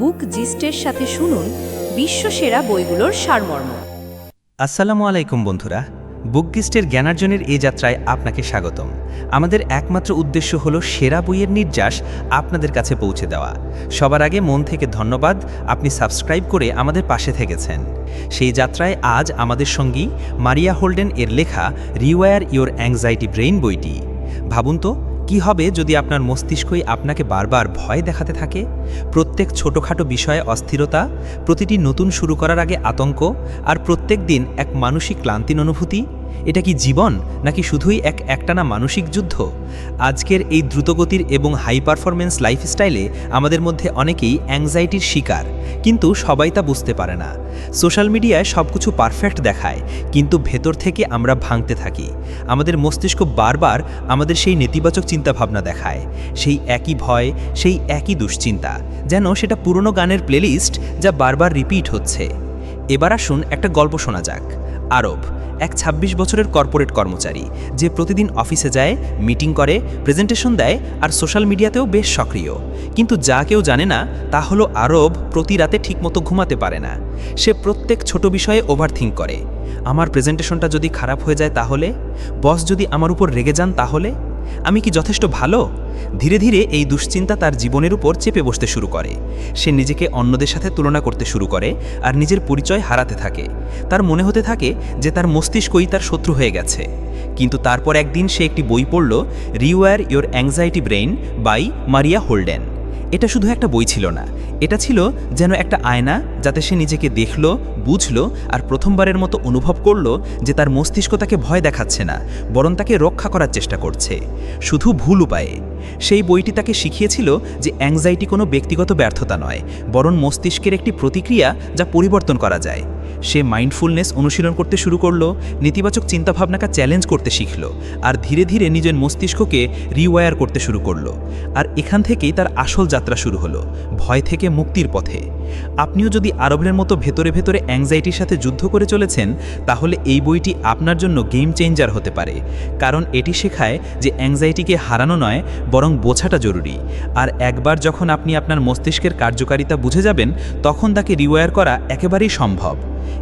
বুক জিস্টের সাথে শুনুন বিশ্বসেরা বইগুলোর সারমর্ম। আসসালামু আলাইকুম বন্ধুরা বুকগিস্টের জ্ঞানার্জনের এই যাত্রায় আপনাকে স্বাগতম। আমাদের একমাত্র উদ্দেশ্য হলো সেরা বইয়ের নির্যাস আপনাদের কাছে পৌঁছে দেওয়া। সবার আগে মন থেকে ধন্যবাদ, আপনি সাবস্ক্রাইব করে আমাদের পাশে থেকেছেন। সেই যাত্রায় আজ আমাদের সঙ্গী মারিয়া হোল্ডেন এর লেখা রিওয়ার ইওর অ্যাংজাইটি ব্রেইন বইটি। ভাবুন তো কি হবে যদি আপনার মস্তিষ্কই আপনাকে বারবার ভয় দেখাতে থাকে? প্রত্যেক ছোটোখাটো বিষয়ে অস্থিরতা, প্রতিটি নতুন শুরু করার আগে আতঙ্ক, আর প্রত্যেক দিন এক মানসিক ক্লান্তির অনুভূতি এটা কি জীবন নাকি শুধুই এক একটানা মানসিক যুদ্ধ? আজকের এই দ্রুতগতির এবং হাই পারফরমেন্স লাইফস্টাইলে আমাদের মধ্যে অনেকেই অ্যাংজাইটির শিকার, কিন্তু সবাই তা বুঝতে পারে না। সোশ্যাল মিডিয়ায় সব কিছু পারফেক্ট দেখায়, কিন্তু ভেতর থেকে আমরা ভাঙতে থাকি। আমাদের মস্তিষ্ক বারবার আমাদের সেই নেতিবাচক চিন্তাভাবনা দেখায়, সেই একই ভয়, সেই একই দুশ্চিন্তা, যেন সেটা পুরনো গানের প্লেলিস্ট যা বারবার রিপিট হচ্ছে। এবার আসুন একটা গল্প শোনা যাক। আরব এক ২৬ বছরের কর্পোরেট কর্মচারী যে প্রতিদিন অফিসে যায়, মিটিং করে, প্রেজেন্টেশন দেয় আর সোশ্যাল মিডিয়াতেও বেশ সক্রিয়। কিন্তু যা কেউ জানে না, তা হলো আরব প্রতি রাতে ঠিকমতো ঘুমাতে পারে না। সে প্রত্যেক ছোট বিষয়ে ওভারথিঙ্ক করে। আমার প্রেজেন্টেশনটা যদি খারাপ হয়ে যায় তাহলে? বস যদি আমার উপর রেগে যান তাহলে? আমি কি যথেষ্ট ভালো? ধীরে ধীরে এই দুশ্চিন্তা তার জীবনের উপর চেপে বসতে শুরু করে। সে নিজেকে অন্যদের সাথে তুলনা করতে শুরু করে আর নিজের পরিচয় হারাতে থাকে। তার মনে হতে থাকে যে তার মস্তিষ্কই তার শত্রু হয়ে গেছে। কিন্তু তারপর একদিন সে একটি বই পড়ল rewire your anxiety brain by Maria Holden এটা শুধু একটা বই ছিল না। এটা ছিল যেন একটা আয়না যাতে সে নিজেকে দেখল, বুঝল আর প্রথমবারের মতো অনুভব করল যে তার মস্তিষ্ক তাকে ভয় দেখাচ্ছে না, বরং তাকে রক্ষা করার চেষ্টা করছে। শুধু ভুল উপায়ে। সেই বইটি তাকে শিখিয়েছিল যে অ্যাংজাইটি কোনো ব্যক্তিগত ব্যর্থতা নয়, বরং মস্তিষ্কের একটি প্রতিক্রিয়া যা পরিবর্তন করা যায়। সে মাইন্ডফুলনেস অনুশীলন করতে শুরু করল, নেতিবাচক চিন্তাভাবনাকে চ্যালেঞ্জ করতে শিখল, আর ধীরে ধীরে নিজের মস্তিষ্ককে রিওয়ার করতে শুরু করল। আর এখান থেকেই তার আসল যাত্রা শুরু হলো, ভয় থেকে মুক্তির পথে। আপনিও যদি আরবের মতো ভেতরে ভেতরে অ্যাংজাইটির সাথে যুদ্ধ করে চলেছেন, তাহলে এই বইটি আপনার জন্য গেম চেঞ্জার হতে পারে। কারণ এটি শেখায় যে অ্যাংজাইটিকে হারানো নয়, বরং বোঝাটা জরুরি। আর একবার যখন আপনি আপনার মস্তিষ্কের কার্যকারিতা বুঝে যাবেন, তখন তাকে রিওয়ার করা একেবারেই সম্ভব।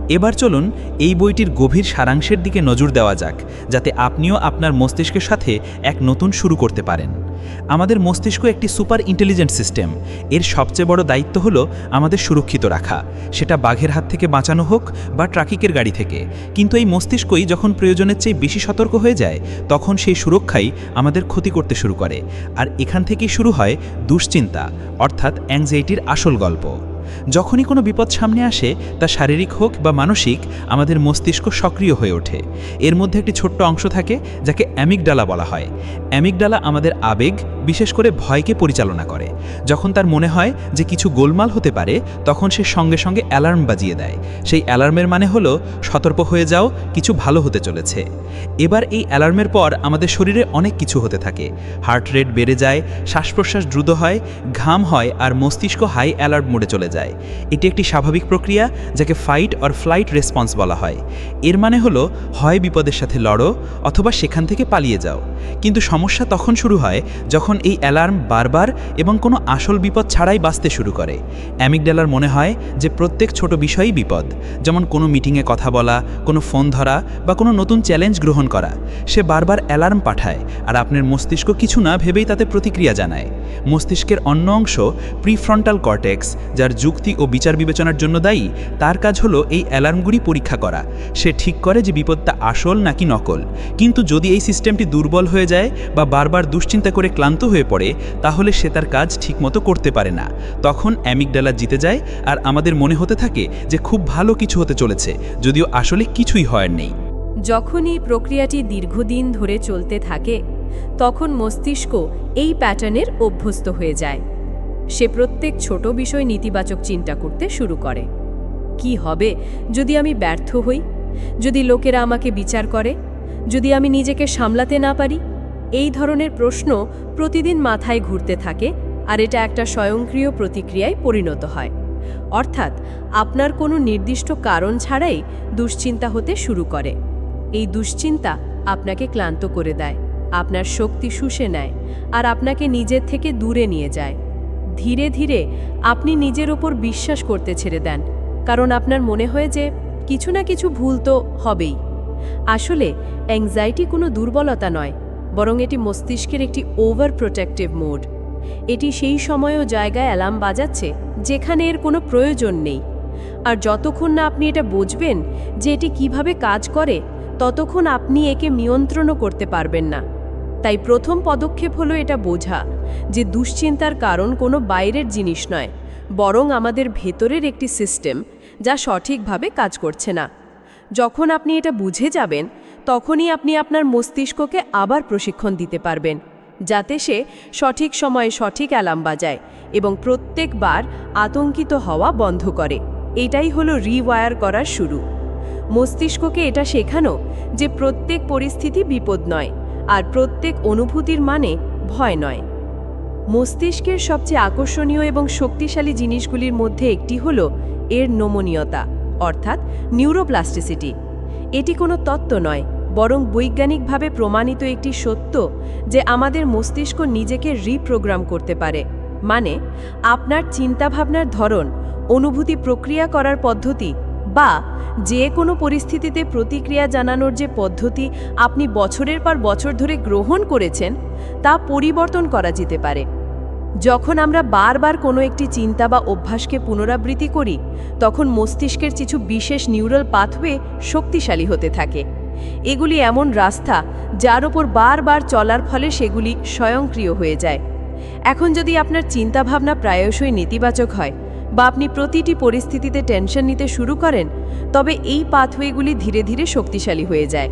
এবার চলুন এই বইটির গভীর সারাংশের দিকে নজর দেওয়া যাক, যাতে আপনিও আপনার মস্তিষ্কের সাথে এক নতুন শুরু করতে পারেন। আমাদের মস্তিষ্ক একটি সুপার ইন্টেলিজেন্ট সিস্টেম। এর সবচেয়ে বড় দায়িত্ব হলো আমাদের সুরক্ষিত রাখা। সেটা বাঘের হাত থেকে বাঁচানো হোক বা ট্রাকিকের গাড়ি থেকে। কিন্তু এই মস্তিষ্কই যখন প্রয়োজনের চেয়ে বেশি সতর্ক হয়ে যায়, তখন সেই সুরক্ষাই আমাদের ক্ষতি করতে শুরু করে। আর এখান থেকেই শুরু হয় দুশ্চিন্তা, অর্থাৎ অ্যাংজাইটির আসল গল্প। যখনই কোনো বিপদ সামনে আসে, তা শারীরিক হোক বা মানসিক, আমাদের মস্তিষ্ক সক্রিয় হয়ে ওঠে। এর মধ্যে একটি ছোট্ট অংশ থাকে, যাকে অ্যামিকডালা বলা হয়। অ্যামিকডালা আমাদের আবেগ, বিশেষ করে ভয়কে পরিচালনা করে। যখন তার মনে হয় যে কিছু গোলমাল হতে পারে, তখন সে সঙ্গে সঙ্গে অ্যালার্ম বাজিয়ে দেয়। সেই অ্যালার্মের মানে হলো, সতর্ক হয়ে যাও, কিছু ভালো হতে চলেছে। এবার এই অ্যালার্মের পর আমাদের শরীরে অনেক কিছু হতে থাকে। হার্ট রেট বেড়ে যায় শ্বাস প্রশ্বাস দ্রুত হয়, ঘাম হয় আর মস্তিষ্ক হাই অ্যালার্ট মোডে চলে যায়। এটি একটি স্বাভাবিক প্রক্রিয়া যাকে ফাইট অর ফ্লাইট রেসপন্স বলা হয়। এর মানে হলো, হয় বিপদের সাথে লড়ো অথবা সেখান থেকে পালিয়ে যাও। কিন্তু সমস্যা তখন শুরু হয় যখন এই অ্যালার্ম বারবার এবং কোনো আসল বিপদ ছাড়াই বাঁচতে শুরু করে। অ্যামিকডালার মনে হয় যে প্রত্যেক ছোট বিষয়ই বিপদ। যেমন কোনো মিটিংয়ে কথা বলা, কোনো ফোন ধরা বা কোনো নতুন চ্যালেঞ্জ গ্রহণ করা। সে বারবার অ্যালার্ম পাঠায় আর আপনার মস্তিষ্ক কিছু না ভেবেই তাতে প্রতিক্রিয়া জানায়। মস্তিষ্কের অন্য অংশ প্রিফ্রন্টাল কর্টেক্স, যার যুক্তি ও বিচার বিবেচনার জন্য দায়ী, তার কাজ হলো এই অ্যালার্মগুলি পরীক্ষা করা। সে ঠিক করে যে বিপদটা আসল নাকি নকল। কিন্তু যদি এই সিস্টেমটি দুর্বল হয়ে যায় বা বারবার দুশ্চিন্তা করে ক্লান্ত হয়ে পড়ে, তাহলে সে তার কাজ ঠিকমতো করতে পারে না। তখন অ্যামিকডালা জিতে যায় আর আমাদের মনে হতে থাকে যে খুব ভালো কিছু হতে চলেছে, যদিও আসলে কিছুই হওয়ার নেই। যখন এই প্রক্রিয়াটি দীর্ঘদিন ধরে চলতে থাকে, তখন মস্তিষ্ক এই প্যাটার্নের অভ্যস্ত হয়ে যায়। সে প্রত্যেক ছোট বিষয় নেতিবাচক চিন্তা করতে শুরু করে। কি হবে যদি আমি ব্যর্থ হই? যদি লোকেরা আমাকে বিচার করে? যদি আমি নিজেকে সামলাতে না পারি? এই ধরনের প্রশ্ন প্রতিদিন মাথায় ঘুরতে থাকে আর এটা একটা স্বয়ংক্রিয় প্রতিক্রিয়ায় পরিণত হয়। অর্থাৎ আপনার কোনো নির্দিষ্ট কারণ ছাড়াই দুশ্চিন্তা হতে শুরু করে। এই দুশ্চিন্তা আপনাকে ক্লান্ত করে দেয়, আপনার শক্তি শুষে নেয় আর আপনাকে নিজের থেকে দূরে নিয়ে যায়। ধীরে ধীরে আপনি নিজের ওপর বিশ্বাস করতে ছেড়ে দেন, কারণ আপনার মনে হয় যে কিছু না কিছু ভুল তো হবেই। আসলে অ্যাংজাইটি কোনো দুর্বলতা নয়, বরং এটি মস্তিষ্কের একটি ওভার প্রোটেক্টিভ মোড এটি সেই সময় ও জায়গায় অ্যালার্ম বাজাচ্ছে যেখানে এর কোনো প্রয়োজন নেই। আর যতক্ষণ না আপনি এটা বুঝবেন যে এটি কীভাবে কাজ করে, ততক্ষণ আপনি একে নিয়ন্ত্রণও করতে পারবেন না। তাই প্রথম পদক্ষেপ হলো এটা বোঝা যে দুশ্চিন্তার কারণ কোনো বাইরের জিনিস নয়, বরং আমাদের ভেতরের একটি সিস্টেম যা সঠিকভাবে কাজ করছে না। যখন আপনি এটা বুঝে যাবেন, তখনই আপনি আপনার মস্তিষ্ককে আবার প্রশিক্ষণ দিতে পারবেন, যাতে সে সঠিক সময়ে সঠিক অ্যালার্ম বাজায় এবং প্রত্যেকবার আতঙ্কিত হওয়া বন্ধ করে। এটাই হলো রিওয়ার করার শুরু। মস্তিষ্ককে এটা শেখানো যে প্রত্যেক পরিস্থিতি বিপদ নয় আর প্রত্যেক অনুভূতির মানে ভয় নয়। মস্তিষ্কের সবচেয়ে আকর্ষণীয় এবং শক্তিশালী জিনিসগুলির মধ্যে একটি হল এর নমনীয়তা, অর্থাৎ নিউরোপ্লাস্টিসিটি। এটি কোনো তত্ত্ব নয়, বরং বৈজ্ঞানিকভাবে প্রমাণিত একটি সত্য যে আমাদের মস্তিষ্ক নিজেকে রিপ্রোগ্রাম করতে পারে। মানে আপনার চিন্তাভাবনার ধরন, অনুভূতি প্রক্রিয়া করার পদ্ধতি বা যে কোনো পরিস্থিতিতে প্রতিক্রিয়া জানানোর যে পদ্ধতি আপনি বছরের পর বছর ধরে গ্রহণ করেছেন, তা পরিবর্তন করা যেতে পারে। যখন আমরা বারবার কোনো একটি চিন্তা বা অভ্যাসকে পুনরাবৃত্তি করি, তখন মস্তিষ্কের কিছু বিশেষ নিউরাল পাথওয়ে শক্তিশালী হতে থাকে। এগুলি এমন রাস্তা যার ওপর বারবার চলার ফলে সেগুলি স্বয়ংক্রিয় হয়ে যায়। এখন যদি আপনার চিন্তাভাবনা প্রায়শই নেতিবাচক হয় বা আপনি প্রতিটি পরিস্থিতিতে টেনশন নিতে শুরু করেন, তবে এই পাথওয়েগুলি ধীরে ধীরে শক্তিশালী হয়ে যায়।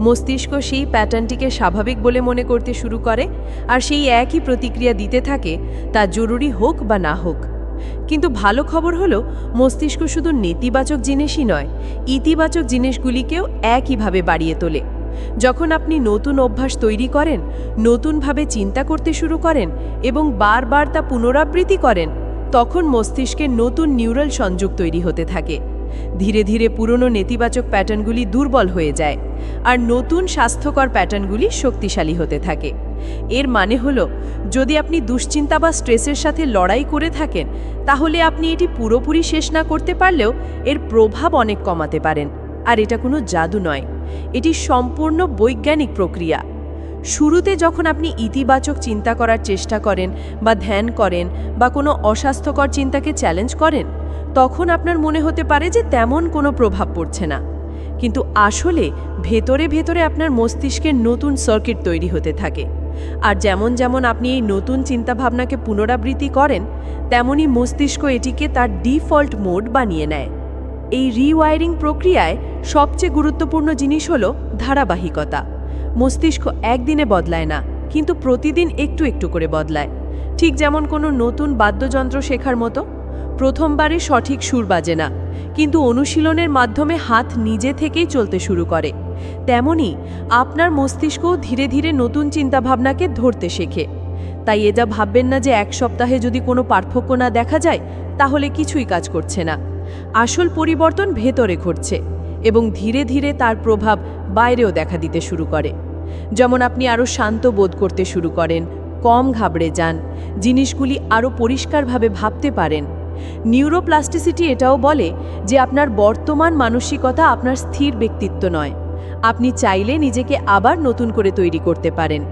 মস্তিষ্ক সেই প্যাটার্নটিকে স্বাভাবিক বলে মনে করতে শুরু করে আর সেই একই প্রতিক্রিয়া দিতে থাকে, তা জরুরি হোক বা না হোক। কিন্তু ভালো খবর হলো, মস্তিষ্ক শুধু নেতিবাচক জিনিসই নয়, ইতিবাচক জিনিসগুলিকেও একইভাবে বাড়িয়ে তোলে। যখন আপনি নতুন অভ্যাস তৈরি করেন, নতুনভাবে চিন্তা করতে শুরু করেন এবং বারবার তা পুনরাবৃত্তি করেন তখন মস্তিষ্কে নতুন নিউরাল সংযোগ তৈরি হতে থাকে। ধীরে ধীরে পুরনো নেতিবাচক প্যাটার্নগুলি দুর্বল হয়ে যায় আর নতুন স্বাস্থ্যকর প্যাটার্নগুলি শক্তিশালী হতে থাকে। এর মানে হল, যদি আপনি দুশ্চিন্তা বা স্ট্রেসের সাথে লড়াই করে থাকেন, তাহলে আপনি এটি পুরোপুরি শেষ না করতে পারলেও এর প্রভাব অনেক কমাতে পারেন। আর এটা কোনো জাদু নয়। এটি সম্পূর্ণ বৈজ্ঞানিক প্রক্রিয়া। শুরুতে যখন আপনি ইতিবাচক চিন্তা করার চেষ্টা করেন বা ধ্যান করেন বা কোনো অস্বাস্থ্যকর চিন্তাকে চ্যালেঞ্জ করেন, তখন আপনার মনে হতে পারে যে তেমন কোনো প্রভাব পড়ছে না। কিন্তু আসলে ভেতরে ভেতরে আপনার মস্তিষ্কের নতুন সার্কিট তৈরি হতে থাকে। আর যেমন যেমন আপনি এই নতুন চিন্তাভাবনাকে পুনরাবৃত্তি করেন, তেমনই মস্তিষ্ক এটিকে তার ডিফল্ট মোড বানিয়ে নেয়। এই রিওয়ায়ারিং প্রক্রিয়ায় সবচেয়ে গুরুত্বপূর্ণ জিনিস হল ধারাবাহিকতা। মস্তিষ্ক একদিনে বদলায় না, কিন্তু প্রতিদিন একটু একটু করে বদলায়। ঠিক যেমন কোনো নতুন বাদ্যযন্ত্র শেখার মতো প্রথমবারে সঠিক সুর বাজে না, কিন্তু অনুশীলনের মাধ্যমে হাত নিজে থেকেই চলতে শুরু করে। তেমনি, আপনার মস্তিষ্কও ধীরে ধীরে নতুন চিন্তাভাবনাকে ধরতে শেখে। তাই এটা ভাববেন না যে এক সপ্তাহে যদি কোনো পার্থক্য না দেখা যায়, তাহলে কিছুই কাজ করছে না। আসল পরিবর্তন ভেতরে ঘটছে এবং ধীরে ধীরে তার প্রভাব বাইরেও দেখা দিতে শুরু করে। যেমন আপনি আরও শান্ত বোধ করতে শুরু করেন, কম ঘাবড়ে যান, জিনিসগুলি আরও পরিষ্কারভাবে ভাবতে পারেন। নিউরোপ্লাস্টিসিটি এটাও বলে যে আপনার বর্তমান মানসিকতা আপনার স্থির ব্যক্তিত্ব নয়। আপনি চাইলে নিজেকে আবার নতুন করে তৈরি করতে পারেন।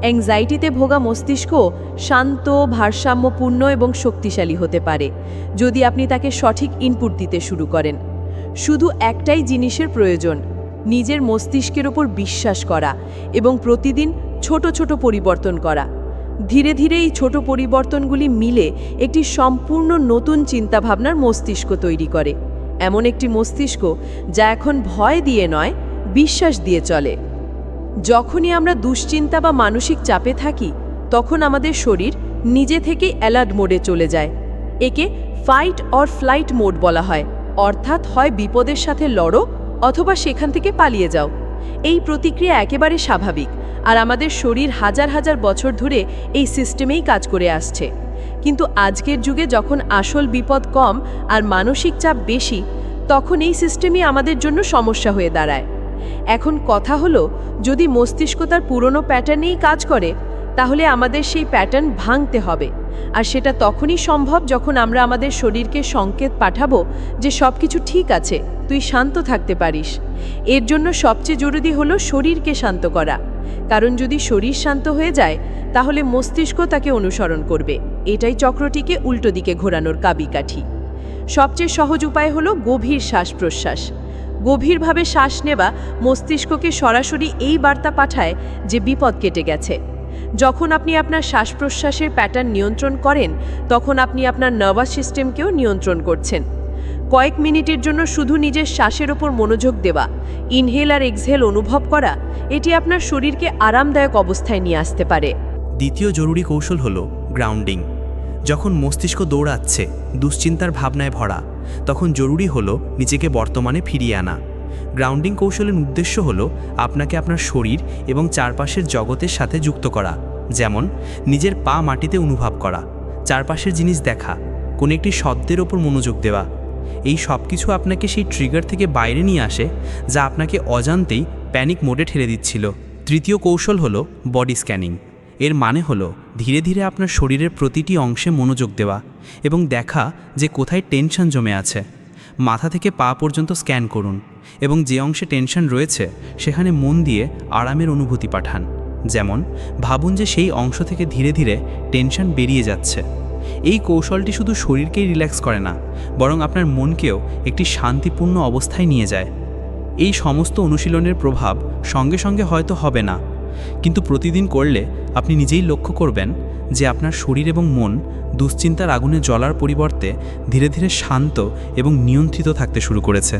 অ্যাংজাইটিতে ভোগা মস্তিষ্ক শান্ত, ভারসাম্যপূর্ণ এবং শক্তিশালী হতে পারে, যদি আপনি তাকে সঠিক ইনপুট দিতে শুরু করেন। শুধু একটাই জিনিসের প্রয়োজন নিজের মস্তিষ্কের ওপর বিশ্বাস করা এবং প্রতিদিন ছোট ছোট পরিবর্তন করা। ধীরে ধীরে এই ছোট পরিবর্তনগুলি মিলে একটি সম্পূর্ণ নতুন চিন্তাভাবনার মস্তিষ্ক তৈরি করে। এমন একটি মস্তিষ্ক যা এখন ভয় দিয়ে নয়, বিশ্বাস দিয়ে চলে। যখনই আমরা দুশ্চিন্তা বা মানসিক চাপে থাকি, তখন আমাদের শরীর নিজে থেকেই অ্যালার্ট মোডে চলে যায়। একে ফাইট অর ফ্লাইট মোড বলা হয়। অর্থাৎ হয় বিপদের সাথে লড়ো অথবা সেখান থেকে পালিয়ে যাও। এই প্রতিক্রিয়া একেবারে স্বাভাবিক, আর আমাদের শরীর হাজার হাজার বছর ধরে এই সিস্টেমেই কাজ করে আসছে। কিন্তু আজকের যুগে যখন আসল বিপদ কম আর মানসিক চাপ বেশি, তখন এই সিস্টেমই আমাদের জন্য সমস্যা হয়ে দাঁড়ায়। এখন কথা হলো, যদি মস্তিষ্ক তার পুরনো প্যাটার্নেই কাজ করে তাহলে আমাদের সেই প্যাটার্ন ভাঙতে হবে। আর সেটা তখনই সম্ভব যখন আমরা আমাদের শরীরকে সংকেত পাঠাবো যে সব কিছু ঠিক আছে, তুই শান্ত থাকতে পারিস। এর জন্য সবচেয়ে জরুরি হলো শরীরকে শান্ত করা। কারণ যদি শরীর শান্ত হয়ে যায়, তাহলে মস্তিষ্ক তাকে অনুসরণ করবে। এটাই চক্রটিকে উল্টো দিকে ঘোরানোর কাবিকাঠি। সবচেয়ে সহজ উপায় হলো গভীর শ্বাস প্রশ্বাস গভীরভাবে শ্বাস নেওয়া মস্তিষ্ককে সরাসরি এই বার্তা পাঠায় যে বিপদ কেটে গেছে। যখন আপনি আপনার শ্বাস প্রশ্বাসের প্যাটার্ন নিয়ন্ত্রণ করেন, তখন আপনি আপনার নার্ভাস সিস্টেমকেও নিয়ন্ত্রণ করছেন। কয়েক মিনিটের জন্য শুধু নিজের শ্বাসের ওপর মনোযোগ দেওয়া ইনহেল আর এক্সহেল অনুভব করা, এটি আপনার শরীরকে আরামদায়ক অবস্থায় নিয়ে আসতে পারে। দ্বিতীয় জরুরি কৌশল হল গ্রাউন্ডিং যখন মস্তিষ্ক দৌড়াচ্ছে, দুশ্চিন্তার ভাবনায় ভরা, তখন জরুরি হলো নিজেকে বর্তমানে ফিরিয়ে আনা। গ্রাউন্ডিং কৌশলের উদ্দেশ্য হলো আপনাকে আপনার শরীর এবং চারপাশের জগতের সাথে যুক্ত করা, যেমন নিজের পা মাটিতে অনুভব করা, চারপাশের জিনিস দেখা, কোনো একটি শব্দের ওপর মনোযোগ দেওয়া। এই সব কিছু আপনাকে সেই ট্রিগার থেকে বাইরে নিয়ে আসে, যা আপনাকে অজান্তেই প্যানিক মোডে ঠেলে দিচ্ছিল। তৃতীয় কৌশল হলো বডি স্ক্যানিং এর মানে হলো ধীরে ধীরে আপনার শরীরের প্রতিটি অংশে মনোযোগ দেওয়া এবং দেখা যে কোথায় টেনশন জমে আছে। মাথা থেকে পা পর্যন্ত স্ক্যান করুন। এবং যে অংশে টেনশন রয়েছে, সেখানে মন দিয়ে আরামের অনুভূতি পাঠান। যেমন, ভাবুন যে সেই অংশ থেকে ধীরে ধীরে টেনশন বেরিয়ে যাচ্ছে। এই কৌশলটি শুধু শরীরকেই রিল্যাক্স করে না, বরং আপনার মনকেও একটি শান্তিপূর্ণ অবস্থায় নিয়ে যায়। এই সমস্ত অনুশীলনের প্রভাব সঙ্গে সঙ্গে হয়তো হবে না, কিন্তু প্রতিদিন করলে আপনি নিজেই লক্ষ্য করবেন যে আপনার শরীর এবং মন দুশ্চিন্তার আগুনে জ্বলার পরিবর্তে ধীরে ধীরে শান্ত এবং নিয়ন্ত্রিত থাকতে শুরু করেছে।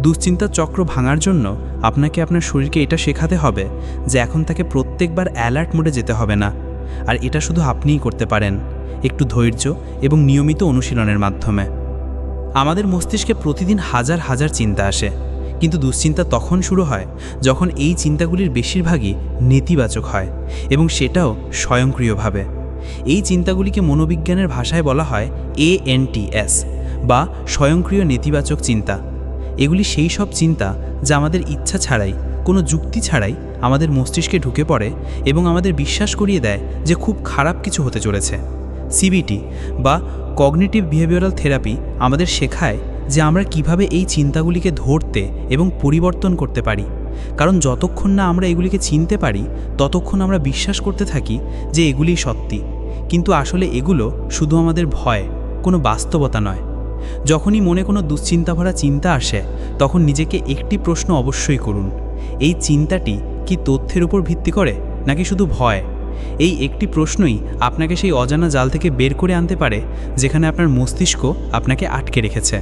দুশ্চিন্তার চক্র ভাঙার জন্য আপনাকে আপনার শরীরকে এটা শেখাতে হবে যে এখন তাকে প্রত্যেকবার অ্যালার্ট মোডে যেতে হবে না। আর এটা শুধু আপনিই করতে পারেন। একটু ধৈর্য এবং নিয়মিত অনুশীলনের মাধ্যমে। আমাদের মস্তিষ্কে প্রতিদিন হাজার হাজার চিন্তা আসে। কিন্তু দুশ্চিন্তা তখন শুরু হয় যখন এই চিন্তাগুলির বেশিরভাগই নেতিবাচক হয় এবং সেটাও স্বয়ংক্রিয়ভাবে। এই চিন্তাগুলিকে মনোবিজ্ঞানের ভাষায় বলা হয় এএনটিএস বা স্বয়ংক্রিয় নেতিবাচক চিন্তা। এগুলি সেই সব চিন্তা যা আমাদের ইচ্ছা ছাড়াই, কোনো যুক্তি ছাড়াই আমাদের মস্তিষ্কে ঢুকে পড়ে এবং আমাদের বিশ্বাস করিয়ে দেয় যে খুব খারাপ কিছু হতে চলেছে। সিবিটি বা কগনিটিভ বিহেভিয়ারাল থেরাপি আমাদের শেখায় যে আমরা কীভাবে এই চিন্তাগুলিকে ধরতে এবং পরিবর্তন করতে পারি। কারণ যতক্ষণ না আমরা এগুলিকে চিনতে পারি, ততক্ষণ আমরা বিশ্বাস করতে থাকি যে এগুলিই সত্যি। কিন্তু আসলে এগুলো শুধু আমাদের ভয়, কোনো বাস্তবতা নয়। যখনই মনে কোনো দুশ্চিন্তা ভরা চিন্তা আসে, তখন নিজেকে একটি প্রশ্ন অবশ্যই করুন। এই চিন্তাটি কি তথ্যের উপর ভিত্তি করে, নাকি শুধু ভয়? এই একটি প্রশ্নই আপনাকে সেই অজানা জাল থেকে বের করে আনতে পারে, যেখানে আপনার মস্তিষ্ক আপনাকে আটকে রেখেছে।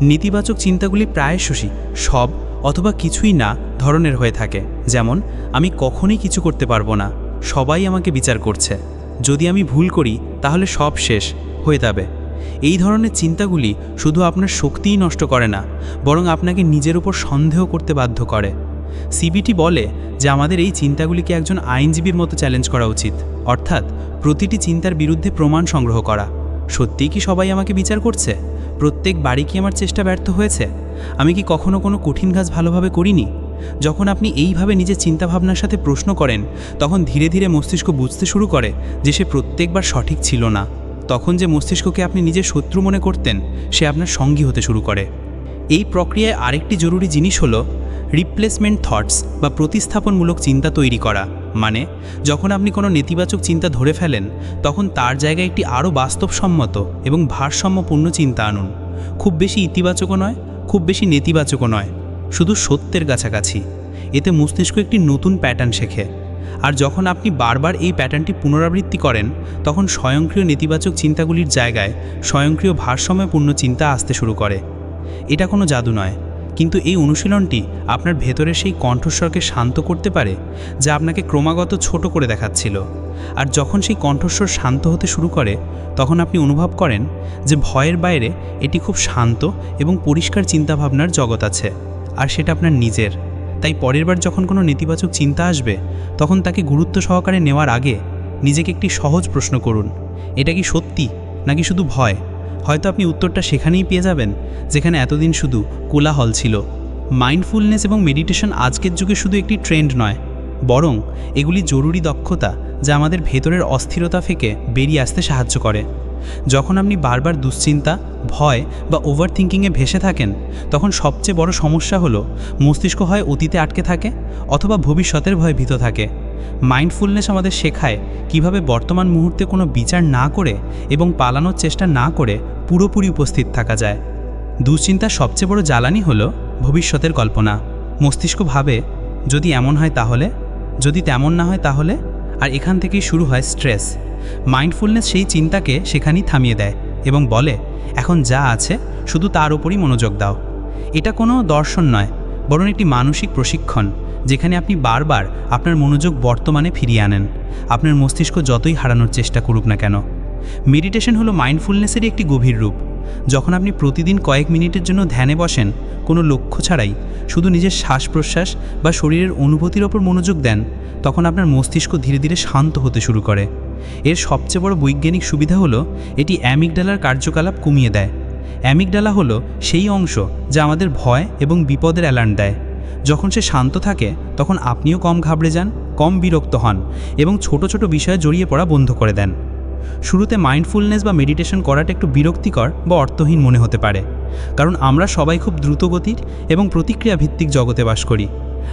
নেতিবাচক চিন্তাগুলি প্রায়শই সব অথবা কিছুই না ধরনের হয়ে থাকে। যেমন, আমি কখনোই কিছু করতে পারব না, সবাই আমাকে বিচার করছে। যদি আমি ভুল করি, তাহলে সব শেষ হয়ে যাবে। এই ধরনের চিন্তাগুলি শুধু আপনার শক্তিই নষ্ট করে না, বরং আপনাকে নিজের উপর সন্দেহ করতে বাধ্য করে। সিবিটি বলে যে আমাদের এই চিন্তাগুলিকে একজন আইনজীবীর মতো চ্যালেঞ্জ করা উচিত, অর্থাৎ প্রতিটি চিন্তার বিরুদ্ধে প্রমাণ সংগ্রহ করা। সত্যিই কি সবাই আমাকে বিচার করছে? প্রত্যেক বাড়ি কি আমার চেষ্টা ব্যর্থ হয়েছে? আমি কি কখনো কোনো কঠিন কাজ ভালোভাবে করিনি? যখন আপনি এইভাবে নিজের চিন্তাভাবনার সাথে প্রশ্ন করেন, তখন ধীরে ধীরে মস্তিষ্ক বুঝতে শুরু করে যে সে প্রত্যেকবার সঠিক ছিল না। তখন যে মস্তিষ্ককে আপনি নিজের শত্রু মনে করতেন, সে আপনার সঙ্গী হতে শুরু করে। এই প্রক্রিয়ায় আরেকটি জরুরি জিনিস হলো রিপ্লেসমেন্ট থটস বা প্রতিস্থাপনমূলক চিন্তা তৈরি করা। মানে যখন আপনি কোনো নেতিবাচক চিন্তা ধরে ফেলেন, তখন তার জায়গায় একটি আরও বাস্তবসম্মত এবং ভারসাম্যপূর্ণ চিন্তা আনুন। খুব বেশি ইতিবাচকও নয়, খুব বেশি নেতিবাচকও নয়, শুধু সত্যের কাছাকাছি। এতে মস্তিষ্ক একটি নতুন প্যাটার্ন শেখে। আর যখন আপনি বারবার এই প্যাটার্নটি পুনরাবৃত্তি করেন, তখন স্বয়ংক্রিয় নেতিবাচক চিন্তাগুলির জায়গায় স্বয়ংক্রিয় ভারসাম্যপূর্ণ চিন্তা আসতে শুরু করে। এটা কোনো জাদু নয়, কিন্তু এই অনুশীলনটি আপনার ভেতরে সেই কণ্ঠস্বরকে শান্ত করতে পারে, যা আপনাকে ক্রমাগত ছোট করে দেখাচ্ছিল। আর যখন সেই কণ্ঠস্বর শান্ত হতে শুরু করে, তখন আপনি অনুভব করেন যে ভয়ের বাইরে এটি খুব শান্ত এবং পরিষ্কার চিন্তাভাবনার জগৎ আছে, আর সেটা আপনার নিজের। তাই পরের বার যখন কোনো নেতিবাচক চিন্তা আসবে, তখন তাকে গুরুত্ব সহকারে নেওয়ার আগে নিজেকে একটি সহজ প্রশ্ন করুন। এটা কি সত্যি, নাকি শুধু ভয়? হয়তো আপনি উত্তরটা সেখানেই পেয়ে যাবেন, যেখানে এতদিন শুধু কোলাহল ছিল। মাইন্ডফুলনেস এবং মেডিটেশন আজকের যুগে শুধু একটি ট্রেন্ড নয়, বরং এগুলি জরুরি দক্ষতা যা আমাদের ভেতরের অস্থিরতা থেকে বেরিয়ে আসতে সাহায্য করে। যখন আপনি বারবার দুশ্চিন্তা, ভয় বা ওভার থিঙ্কিংয়ে ভেসে থাকেন, তখন সবচেয়ে বড় সমস্যা হলো মস্তিষ্ক হয় অতীতে আটকে থাকে অথবা ভবিষ্যতের ভয়ে ভীত থাকে। মাইন্ডফুলনেস আমাদের শেখায় কীভাবে বর্তমান মুহূর্তে কোনো বিচার না করে এবং পালানোর চেষ্টা না করে পুরোপুরি উপস্থিত থাকা যায়। দুশ্চিন্তার সবচেয়ে বড় জ্বালানি হলো ভবিষ্যতের কল্পনা। মস্তিষ্ক ভাবে, যদি এমন হয় তাহলে? যদি তেমন না হয় তাহলে? আর এখান থেকেই শুরু হয় স্ট্রেস। মাইন্ডফুলনেস সেই চিন্তাকে সেখানেই থামিয়ে দেয় এবং বলে, এখন যা আছে, শুধু তার উপরই মনোযোগ দাও। এটা কোনো দর্শন নয়, বরং একটি মানসিক প্রশিক্ষণ, যেখানে আপনি বারবার আপনার মনোযোগ বর্তমানে ফিরিয়ে আনেন। আপনার মস্তিষ্ক যতই হারানোর চেষ্টা করুক না কেন। মেডিটেশন হলো মাইন্ডফুলনেসেরই একটি গভীর রূপ। যখন আপনি প্রতিদিন কয়েক মিনিটের জন্য ধ্যানে বসেন, কোনো লক্ষ্য ছাড়াই, শুধু নিজের শ্বাস প্রশ্বাস বা শরীরের অনুভূতির ওপর মনোযোগ দেন, তখন আপনার মস্তিষ্ক ধীরে ধীরে শান্ত হতে শুরু করে। এর সবচেয়ে বড় বৈজ্ঞানিক সুবিধা হলো, এটি অ্যামিকডালার কার্যকলাপ কমিয়ে দেয়। অ্যামিকডালা হলো সেই অংশ যা আমাদের ভয় এবং বিপদের অ্যালার্ট দেয়। যখন সে শান্ত থাকে, তখন আপনিও কম ঘাবড়ে যান, কম বিরক্ত হন এবং ছোট ছোট বিষয়ে জড়িয়ে পড়া বন্ধ করে দেন। শুরুতে মাইন্ডফুলনেস বা মেডিটেশন করাটা একটু বিরক্তিকর বা অর্থহীন মনে হতে পারে, কারণ আমরা সবাই খুব দ্রুতগতির এবং প্রতিক্রিয়া ভিত্তিক জগতে বাস করি।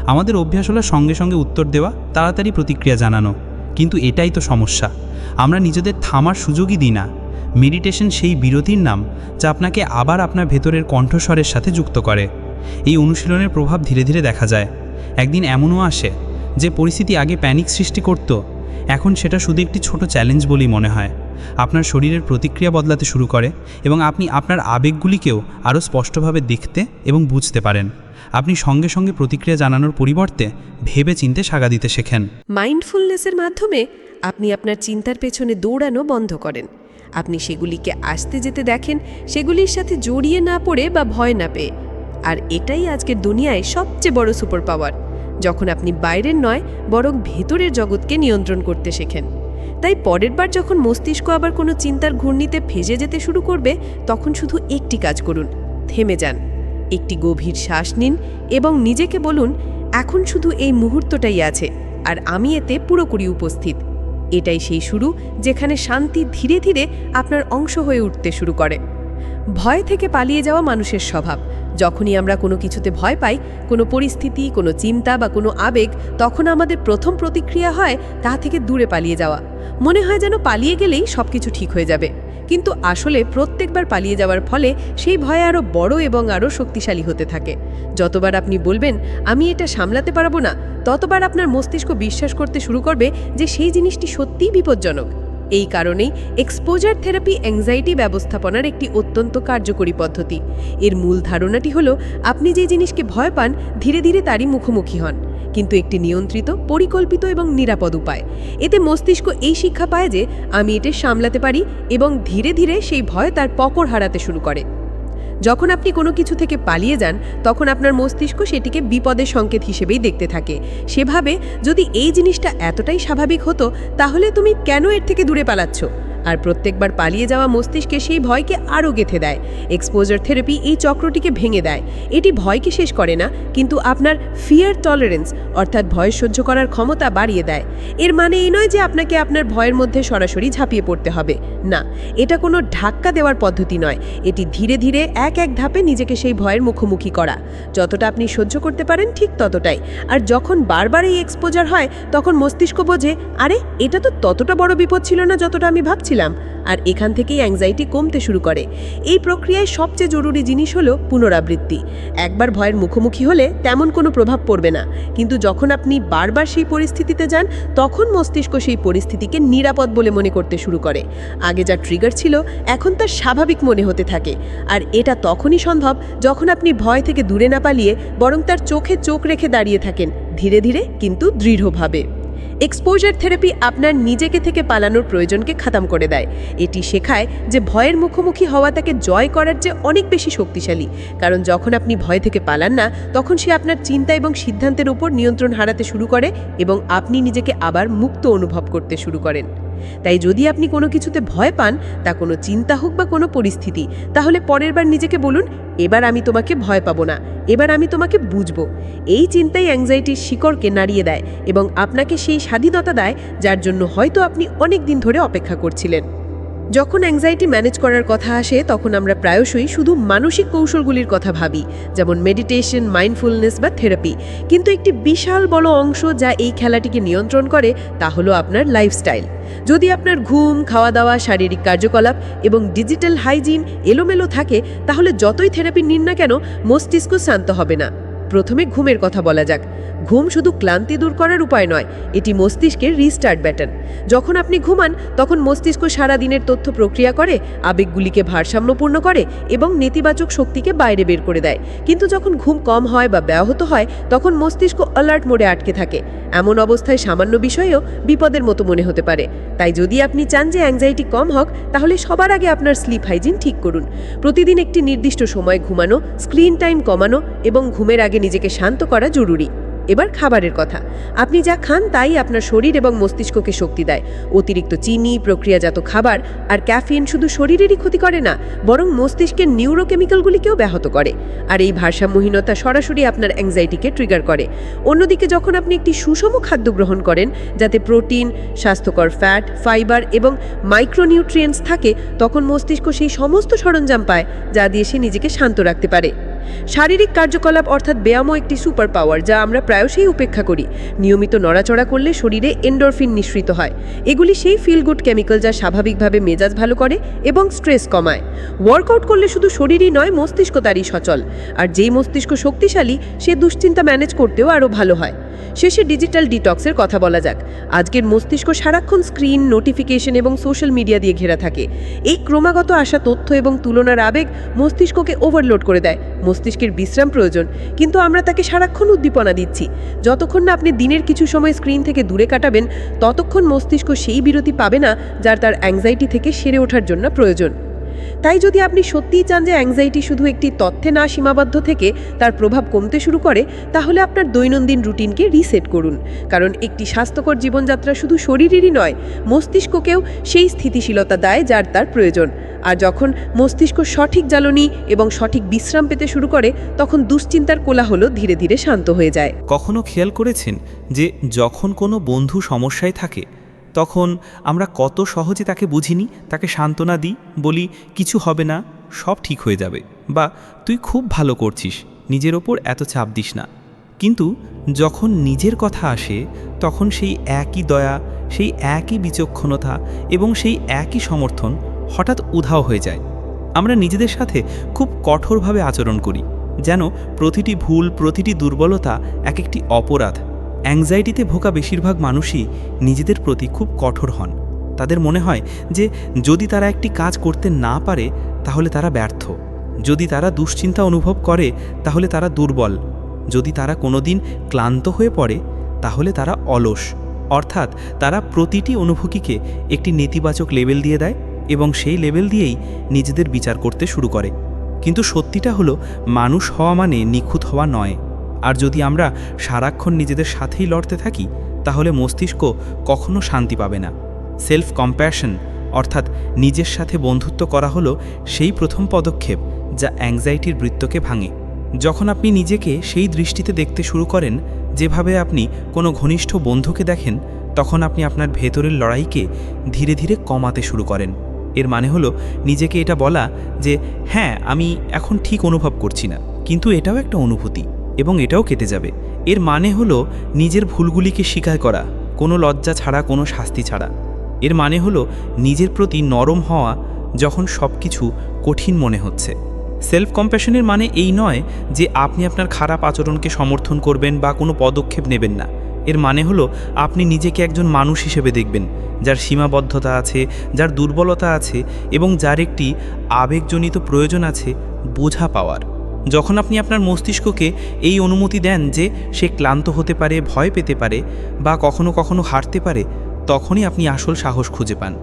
আমাদের অভ্যাস হলো সঙ্গে সঙ্গে উত্তর দেওয়া, তাড়াতাড়ি প্রতিক্রিয়া জানানো। কিন্তু এটাই তো সমস্যা। আমরা নিজেদের থামার সুযোগই দিই না। মেডিটেশন সেই বিরতির নাম, যা আপনাকে আবার আপনার ভেতরের কণ্ঠস্বরের সাথে যুক্ত করে। এই অনুশীলনের প্রভাব ধীরে ধীরে দেখা যায়। একদিন এমনও আসে, যে পরিস্থিতি আগে প্যানিক সৃষ্টি করত এখন সেটা শুধু একটি ছোট চ্যালেঞ্জ বলেই মনে হয়। আপনার শরীরের প্রতিক্রিয়া বদলাতে শুরু করে এবং আপনি আপনার আবেগগুলিকেও আরও স্পষ্টভাবে দেখতে এবং বুঝতে পারেন। আপনি সঙ্গে সঙ্গে প্রতিক্রিয়া জানানোর পরিবর্তে ভেবে চিনতে সাগা দিতে শেখেন। মাইন্ডফুলনেসের মাধ্যমে আপনি আপনার চিন্তার পেছনে দৌড়ানো বন্ধ করেন। আপনি সেগুলিকে আসতে যেতে দেখেন, সেগুলির সাথে জড়িয়ে না পড়ে বা ভয় না পেয়ে। আর এটাই আজকের দুনিয়ায় সবচেয়ে বড় সুপার পাওয়ার যখন আপনি বাইরের নয়, বরং ভেতরের জগৎকে নিয়ন্ত্রণ করতে শেখেন। তাই পরের বার যখন মস্তিষ্ক আবার কোনো চিন্তার ঘূর্ণিতে ফেজে যেতে শুরু করবে, তখন শুধু একটি কাজ করুন, থেমে যান। একটি গভীর শ্বাস নিন এবং নিজেকে বলুন, এখন শুধু এই মুহূর্তটাই আছে, আর আমি এতে পুরোপুরি উপস্থিত। এটাই সেই শুরু, যেখানে শান্তি ধীরে ধীরে আপনার অংশ হয়ে উঠতে শুরু করে। ভয় থেকে পালিয়ে যাওয়া মানুষের স্বভাব। যখনই আমরা কোনো কিছুতে ভয় পাই, কোনো পরিস্থিতি, কোনো চিন্তা বা কোনো আবেগ, তখন আমাদের প্রথম প্রতিক্রিয়া হয় তা থেকে দূরে পালিয়ে যাওয়া। মনে হয় যেন পালিয়ে গেলেই সব কিছু ঠিক হয়ে যাবে। কিন্তু আসলে প্রত্যেকবার পালিয়ে যাওয়ার ফলে সেই ভয় আরও বড় এবং আরও শক্তিশালী হতে থাকে। যতবার আপনি বলবেন, আমি এটা সামলাতে পারব না, ততবার আপনার মস্তিষ্ক বিশ্বাস করতে শুরু করবে যে সেই জিনিসটি সত্যিই বিপজ্জনক। এই কারণেই এক্সপোজার থেরাপি অ্যাংজাইটি ব্যবস্থাপনার একটি অত্যন্ত কার্যকরী পদ্ধতি। এর মূল ধারণাটি হল, আপনি যে জিনিসকে ভয় পান, ধীরে ধীরে তারই মুখোমুখি হন। কিন্তু একটি নিয়ন্ত্রিত, পরিকল্পিত এবং নিরাপদ উপায়। এতে মস্তিষ্ক এই শিক্ষা পায় যে, আমি এটা সামলাতে পারি এবং ধীরে ধীরে সেই ভয় তার পকর হারাতে শুরু করে। যখন আপনি কোনো কিছু থেকে পালিয়ে যান, তখন আপনার মস্তিষ্ক সেটিকে বিপদের সংকেত হিসেবেই দেখতে থাকে। সেভাবে যদি এই জিনিসটা এতটাই স্বাভাবিক হতো, তাহলে তুমি কেন এর থেকে দূরে পালাচ্ছ? আর প্রত্যেকবার পালিয়ে যাওয়া মস্তিষ্কে সেই ভয়কে আরও গেঁথে দেয়। এক্সপোজার থেরাপি এই চক্রটিকে ভেঙে দেয়। এটি ভয়কে শেষ করে না, কিন্তু আপনার ফিয়ার টলারেন্স অর্থাৎ ভয় সহ্য করার ক্ষমতা বাড়িয়ে দেয়। এর মানে এই নয় যে আপনাকে আপনার ভয়ের মধ্যে সরাসরি ঝাঁপিয়ে পড়তে হবে। না, এটা কোনো ধাক্কা দেওয়ার পদ্ধতি নয়। এটি ধীরে ধীরে এক এক ধাপে নিজেকে সেই ভয়ের মুখোমুখি করা। যতটা আপনি সহ্য করতে পারেন ঠিক ততটাই। আর যখন বারবার এই এক্সপোজার হয়, তখন মস্তিষ্ক বোঝে, আরে, এটা তো ততটা বড় বিপদ ছিল না যতটা আমি ভাবছিলাম। আর এখান থেকেই অ্যাংজাইটি কমতে শুরু করে। এই প্রক্রিয়ায় সবচেয়ে জরুরি জিনিস হলো পুনরাবৃত্তি। একবার ভয়ের মুখোমুখি হলে তেমন কোনো প্রভাব পড়বে না। কিন্তু যখন আপনি বারবার সেই পরিস্থিতিতে যান, তখন মস্তিষ্ক সেই পরিস্থিতিকে নিরাপদ বলে মনে করতে শুরু করে। আগে যা ট্রিগার ছিল, এখন তার স্বাভাবিক মনে হতে থাকে। আর এটা তখনই সম্ভব যখন আপনি ভয় থেকে দূরে না পালিয়ে বরং তার চোখে চোখ রেখে দাঁড়িয়ে থাকেন, ধীরে ধীরে কিন্তু দৃঢ়ভাবে। এক্সপোজার থেরাপি আপনার নিজেকে থেকে পালানোর প্রয়োজনকে খাতাম করে দেয়। এটি শেখায় যে ভয়ের মুখোমুখি হওয়া তাকে জয় করার যে অনেক বেশি শক্তিশালী। কারণ যখন আপনি ভয় থেকে পালান না, তখন সে আপনার চিন্তা এবং সিদ্ধান্তের উপর নিয়ন্ত্রণ হারাতে শুরু করে এবং আপনি নিজেকে আবার মুক্ত অনুভব করতে শুরু করেন। তাই যদি আপনি কোনো কিছুতে ভয় পান, তা কোনো চিন্তা হোক বা কোনো পরিস্থিতি, তাহলে পরের বার নিজেকে বলুন, এবার আমি তোমাকে ভয় পাবো না, এবার আমি তোমাকে বুঝব। এই চিন্তাই অ্যাংজাইটির শিকড়কে নাড়িয়ে দেয় এবং আপনাকে সেই স্বাধীনতা দেয়, যার জন্য হয়তো আপনি অনেক দিন ধরে অপেক্ষা করছিলেন। যখন অ্যাংজাইটি ম্যানেজ করার কথা আসে, তখন আমরা প্রায়শই শুধু মানসিক কৌশলগুলির কথা ভাবি, যেমন মেডিটেশন মাইন্ডফুলনেস বা থেরাপি কিন্তু একটি বিশাল বড় অংশ যা এই খেলাটিকে নিয়ন্ত্রণ করে, তা হলো আপনার লাইফস্টাইল যদি আপনার ঘুম খাওয়া দাওয়া শারীরিক কার্যকলাপ এবং ডিজিটাল হাইজিন এলোমেলো থাকে, তাহলে যতই থেরাপি নিন না কেন, মস্তিষ্ক শান্ত হবে না। প্রথমে ঘুমের কথা বলা যাক। ঘুম শুধু ক্লান্তি দূর করার উপায় নয়, এটি মস্তিষ্কের রিস্টার্ট ব্যাটন যখন আপনি ঘুমান, তখন মস্তিষ্ক সারা দিনের তথ্য প্রক্রিয়া করে, আবেগগুলিকে ভারসাম্যপূর্ণ করে এবং নেতিবাচক শক্তিকে বাইরে বের করে দেয়। কিন্তু যখন ঘুম কম হয় বা ব্যাহত হয়, তখন মস্তিষ্ক অ্যালার্ট মোডে আটকে থাকে। এমন অবস্থায় সামান্য বিষয়েও বিপদের মতো মনে হতে পারে। তাই যদি আপনি চান যে অ্যাংজাইটি কম হোক, তাহলে সবার আগে আপনার স্লিপ হাইজিন ঠিক করুন। প্রতিদিন একটি নির্দিষ্ট সময় ঘুমানো স্ক্রিন টাইম কমানো এবং ঘুমের আগে নিজেকে শান্ত করা জরুরি। এবার খাবারের কথা। আপনি যা খান তাই আপনার শরীর এবং মস্তিষ্ককে শক্তি দেয়। অতিরিক্ত চিনি, প্রক্রিয়াজাত খাবার আর ক্যাফিন শুধু শরীরেরই ক্ষতি করে না, বরং মস্তিষ্কের নিউরোকেমিক্যালগুলিকেও ব্যাহত করে। আর এই ভারসাম্যহীনতা সরাসরি আপনার অ্যাংজাইটিকে ট্রিগার করে। অন্যদিকে যখন আপনি একটি সুষম খাদ্য গ্রহণ করেন, যাতে প্রোটিন, স্বাস্থ্যকর ফ্যাট ফাইবার এবং মাইক্রোনিউট্রিয়েন্টস থাকে, তখন মস্তিষ্ক সেই সমস্ত সরঞ্জাম পায়, যা দিয়ে সে নিজেকে শান্ত রাখতে পারে। শারীরিক কার্যকলাপ অর্থাৎ ব্যায়ামও একটি সুপার পাওয়ার, যা আমরা প্রায়শই উপেক্ষা করি। নিয়মিত নড়াচড়া করলে শরীরে এন্ডরফিন নিঃসৃত হয়। এগুলি সেই ফিল গুড কেমিক্যাল যা স্বাভাবিকভাবে মেজাজ ভালো করে এবং স্ট্রেস কমায়। ওয়ার্কআউট করলে শুধু শরীরই নয়, মস্তিষ্ক তারই সচল। আর যেই মস্তিষ্ক শক্তিশালী, সে দুশ্চিন্তা ম্যানেজ করতেও আরও ভালো হয়। শেষে ডিজিটাল ডিটক্সের কথা বলা যাক। আজকের মস্তিষ্ক সারাক্ষণ স্ক্রিন নোটিফিকেশন এবং সোশ্যাল মিডিয়া দিয়ে ঘেরা থাকে। এই ক্রমাগত আসা তথ্য এবং তুলনার আবেগ মস্তিষ্ককে ওভারলোড করে দেয়। মস্তিষ্কের বিশ্রাম প্রয়োজন, কিন্তু আমরা তাকে সারাক্ষণ উদ্দীপনা দিচ্ছি। যতক্ষণ না আপনি দিনের কিছু সময় স্ক্রিন থেকে দূরে কাটাবেন, ততক্ষণ মস্তিষ্ক সেই বিরতি পাবে না, যার তার অ্যাংজাইটি থেকে সেরে ওঠার জন্য প্রয়োজন। তাই যদি আপনি সত্যিই চান যে অ্যাংজাইটি শুধু একটি তথ্যে না সীমাবদ্ধ থেকে তার প্রভাব কমতে শুরু করে, তাহলে আপনার দৈনন্দিন রুটিনকে রিসেট করুন। কারণ একটি স্বাস্থ্যকর জীবনযাত্রা শুধু শরীরেরই নয়, মস্তিষ্ককেও সেই স্থিতিশীলতা দেয় যার তার প্রয়োজন। আর যখন মস্তিষ্ক সঠিক জ্বালনি এবং সঠিক বিশ্রাম পেতে শুরু করে, তখন দুশ্চিন্তার কোলাহল ধীরে ধীরে শান্ত হয়ে যায়। কখনো খেয়াল করেছেন যে যখন কোনো বন্ধু সমস্যায় থাকে তখন আমরা কত সহজে তাকে বুঝিনি, তাকে সান্ত্বনা দিই, বলি, কিছু হবে না, সব ঠিক হয়ে যাবে। বা, তুই খুব ভালো করছিস, নিজের ওপর এত চাপ দিস না। কিন্তু যখন নিজের কথা আসে, তখন সেই একই দয়া, সেই একই বিচক্ষণতা এবং সেই একই সমর্থন হঠাৎ উধাও হয়ে যায়। আমরা নিজেদের সাথে খুব কঠোরভাবে আচরণ করি, যেন প্রতিটি ভুল, প্রতিটি দুর্বলতা এক একটি অপরাধ অ্যাংজাইটিতে ভোকা বেশিরভাগ মানুষই নিজেদের প্রতি খুব কঠোর হন। তাদের মনে হয় যে, যদি তারা একটি কাজ করতে না পারে, তাহলে তারা ব্যর্থ। যদি তারা দুশ্চিন্তা অনুভব করে, তাহলে তারা দুর্বল। যদি তারা কোনোদিন ক্লান্ত হয়ে পড়ে, তাহলে তারা অলস। অর্থাৎ তারা প্রতিটি অনুভূতিকে একটি নেতিবাচক লেবেল দিয়ে দেয় এবং সেই লেবেল দিয়েই নিজেদের বিচার করতে শুরু করে। কিন্তু সত্যিটা হলো, মানুষ হওয়া মানে নিখুঁত হওয়া নয়। আর যদি আমরা সারাক্ষণ নিজেদের সাথেই লড়তে থাকি, তাহলে মস্তিষ্ক কখনো শান্তি পাবে না। সেলফ কম্প্যাশন অর্থাৎ নিজের সাথে বন্ধুত্ব করা হলো সেই প্রথম পদক্ষেপ যা অ্যাংজাইটির বৃত্তকে ভাঙে। যখন আপনি নিজেকে সেই দৃষ্টিতে দেখতে শুরু করেন, যেভাবে আপনি কোনো ঘনিষ্ঠ বন্ধুকে দেখেন, তখন আপনি আপনার ভেতরের লড়াইকে ধীরে ধীরে কমাতে শুরু করেন। এর মানে হলো নিজেকে এটা বলা যে হ্যাঁ আমি এখন ঠিক অনুভব করছি না। কিন্তু এটাও একটা অনুভূতি। এবং এটাও কেটে যাবে। এর মানে হলো নিজের ভুলগুলিকে স্বীকার করা, কোনো লজ্জা ছাড়া, কোনো শাস্তি ছাড়া। এর মানে হলো নিজের প্রতি নরম হওয়া যখন সব কিছু কঠিন মনে হচ্ছে। সেলফ কম্প্যাশনের মানে এই নয় যে আপনি আপনার খারাপ আচরণকে সমর্থন করবেন বা কোনো পদক্ষেপ নেবেন না। এর মানে হলো আপনি নিজেকে একজন মানুষ হিসেবে দেখবেন, যার সীমাবদ্ধতা আছে, যার দুর্বলতা আছে এবং যার একটি আবেগজনিত প্রয়োজন আছে বোঝা পাওয়ার। যখন আপনি আপনার মস্তিষ্ককে এই অনুমতি দেন যে সে ক্লান্ত হতে পারে, ভয় পেতে পারে বা কখনো কখনো হারতে পারে, তখনই আপনি আসল সাহস খুঁজে পান।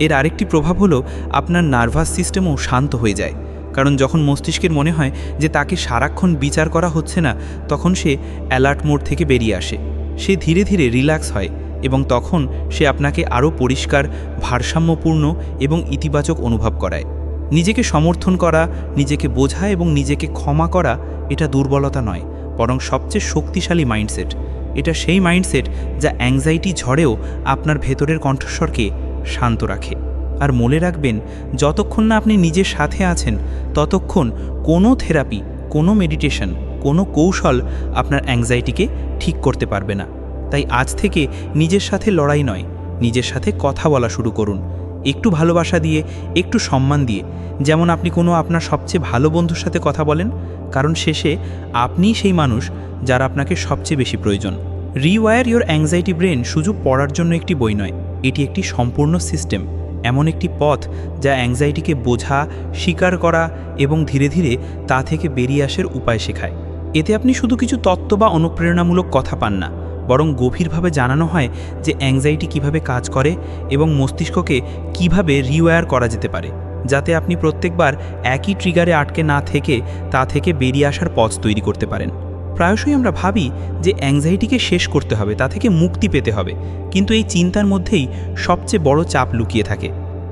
এর আরেকটি প্রভাব হলো আপনার নার্ভাস সিস্টেমও শান্ত হয়ে যায়। কারণ যখন মস্তিষ্কের মনে হয় যে তাকে সারাক্ষণ বিচার করা হচ্ছে না, তখন সে অ্যালার্ট মোড থেকে বেরিয়ে আসে। সে ধীরে ধীরে রিল্যাক্স হয় এবং তখন সে আপনাকে আরও পরিষ্কার, ভারসাম্যপূর্ণ এবং ইতিবাচক অনুভব করায়। নিজেকে সমর্থন করা, নিজেকে বোঝা এবং নিজেকে ক্ষমা করা এটা দুর্বলতা নয়, বরং সবচেয়ে শক্তিশালী মাইন্ডসেট। এটা সেই মাইন্ডসেট যা অ্যাংজাইটি ঝড়েও আপনার ভেতরের কণ্ঠস্বরকে শান্ত রাখে। আর মনে রাখবেন, যতক্ষণ না আপনি নিজের সাথে আছেন, ততক্ষণ কোনো থেরাপি, কোনো মেডিটেশন, কোনো কৌশল আপনার অ্যাংজাইটিকে ঠিক করতে পারবে না। তাই আজ থেকে নিজের সাথে লড়াই নয়, নিজের সাথে কথা বলা শুরু করুন। একটু ভালোবাসা দিয়ে, একটু সম্মান দিয়ে। যেমন আপনি কোনো আপনার সবচেয়ে ভালো বন্ধুর সাথে কথা বলেন, কারণ শেষে আপনিই সেই মানুষ যার আপনাকে সবচেয়ে বেশি প্রয়োজন। রিওয়ার ইয়োর অ্যাংজাইটি ব্রেন শুধু পড়ার জন্য একটি বই নয়, এটি একটি সম্পূর্ণ সিস্টেম এমন একটি পথ যা অ্যাংজাইটিকে বোঝা, স্বীকার করা এবং ধীরে ধীরে তা থেকে বেরিয়ে আসার উপায় শেখায়। এতে আপনি শুধু কিছু তত্ত্ব বা অনুপ্রেরণামূলক কথা পান না বরং গভীরভাবে জানানো হয় যে অ্যাংজাইটি কীভাবে কাজ করে এবং মস্তিষ্ককে কীভাবে রিওয়্যার করা যেতে পারে, যাতে আপনি প্রত্যেকবার একই ট্রিগারে আটকে না থেকে তা থেকে বেরিয়ে আসার পথ তৈরি করতে পারেন। প্রায়শই আমরা ভাবি যে অ্যাংজাইটিকে শেষ করতে হবে, তা থেকে মুক্তি পেতে হবে, কিন্তু এই চিন্তার মধ্যেই সবচেয়ে বড় চাপ লুকিয়ে থাকে।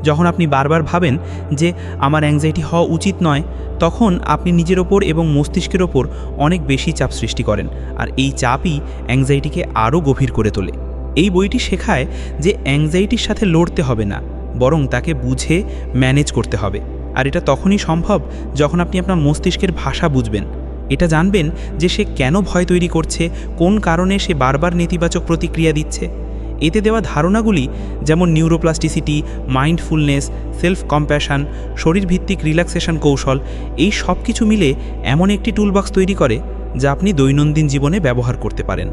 যখন আপনি বারবার ভাবেন যে আমার অ্যাংজাইটি হওয়া উচিত নয়, তখন আপনি নিজের ওপর এবং মস্তিষ্কের ওপর অনেক বেশি চাপ সৃষ্টি করেন। আর এই চাপই অ্যাংজাইটিকে আরও গভীর করে তোলে। এই বইটি শেখায় যে অ্যাংজাইটির সাথে লড়তে হবে না, বরং তাকে বুঝে ম্যানেজ করতে হবে। আর এটা তখনই সম্ভব যখন আপনি আপনার মস্তিষ্কের ভাষা বুঝবেন। এটা জানবেন যে সে কেন ভয় তৈরি করছে, কোন কারণে সে বারবার নেতিবাচক প্রতিক্রিয়া দিচ্ছে। এতে দেওয়া ধারণাগুলি যেমন নিউরোপ্লাস্টিসিটি, মাইন্ডফুলনেস সেলফ কম্প্যাশন শরীরভিত্তিক রিল্যাক্সেশন কৌশল, এই সব কিছু মিলে এমন একটি টুলবক্স তৈরি করে যা আপনি দৈনন্দিন জীবনে ব্যবহার করতে পারেন।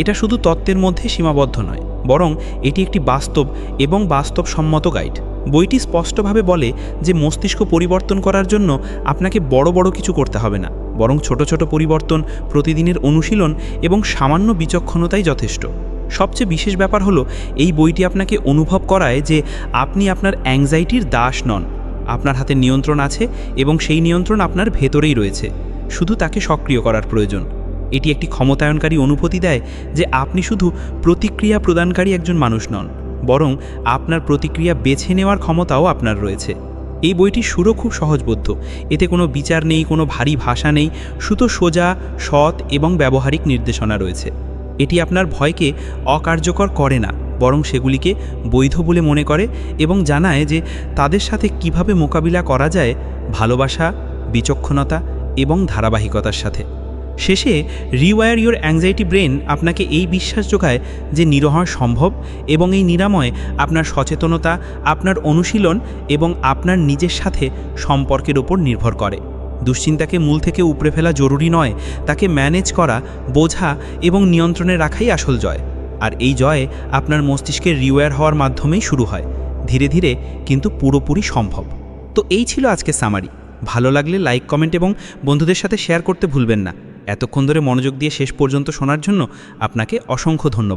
এটা শুধু তত্ত্বের মধ্যে সীমাবদ্ধ নয়, বরং এটি একটি বাস্তব এবং বাস্তবসম্মত গাইড। বইটি স্পষ্টভাবে বলে যে মস্তিষ্ক পরিবর্তন করার জন্য আপনাকে বড় বড় কিছু করতে হবে না, বরং ছোট ছোট পরিবর্তন, প্রতিদিনের অনুশীলন এবং সামান্য বিচক্ষণতাই যথেষ্ট। সবচেয়ে বিশেষ ব্যাপার হলো, এই বইটি আপনাকে অনুভব করায় যে আপনি আপনার অ্যাংজাইটির দাস নন। আপনার হাতে নিয়ন্ত্রণ আছে এবং সেই নিয়ন্ত্রণ আপনার ভেতরেই রয়েছে। শুধু তাকে সক্রিয় করার প্রয়োজন। এটি একটি ক্ষমতায়নকারী অনুভূতি দেয় যে আপনি শুধু প্রতিক্রিয়া প্রদানকারী একজন মানুষ নন, বরং আপনার প্রতিক্রিয়া বেছে নেওয়ার ক্ষমতাও আপনার রয়েছে। এই বইটি সুরও খুব সহজবোধ্য। এতে কোনো বিচার নেই, কোনো ভারী ভাষা নেই। শুধু সোজা, সৎ এবং ব্যবহারিক নির্দেশনা রয়েছে। এটি আপনার ভয়কে অকার্যকর করে না, বরং সেগুলিকে বৈধ বলে মনে করে এবং জানায় যে তাদের সাথে কীভাবে মোকাবিলা করা যায় ভালোবাসা, বিচক্ষণতা এবং ধারাবাহিকতার সাথে। শেষে রিওয়ার ইউর অ্যাংজাইটি ব্রেন আপনাকে এই বিশ্বাস যোগায় যে নিরহর সম্ভব এবং এই নিরাময় আপনার সচেতনতা, আপনার অনুশীলন এবং আপনার নিজের সাথে সম্পর্কের ওপর নির্ভর করে। দুশ্চিন্তাকে মূল থেকে উপড়ে ফেলা জরুরি নয়, তাকে ম্যানেজ করা, বোঝা এবং নিয়ন্ত্রণে রাখাই আসল জয়। আর এই জয় আপনার মস্তিষ্কের রিওয়ার হওয়ার মাধ্যমেই শুরু হয়। ধীরে ধীরে কিন্তু পুরোপুরি সম্ভব। তো এই ছিল আজকে সামারি ভালো লাগলে লাইক কমেন্ট এবং বন্ধুদের সাথে শেয়ার করতে ভুলবেন না। এতক্ষণ ধরে মনোযোগ দিয়ে শেষ পর্যন্ত শোনার জন্য আপনাকে অসংখ্য ধন্যবাদ।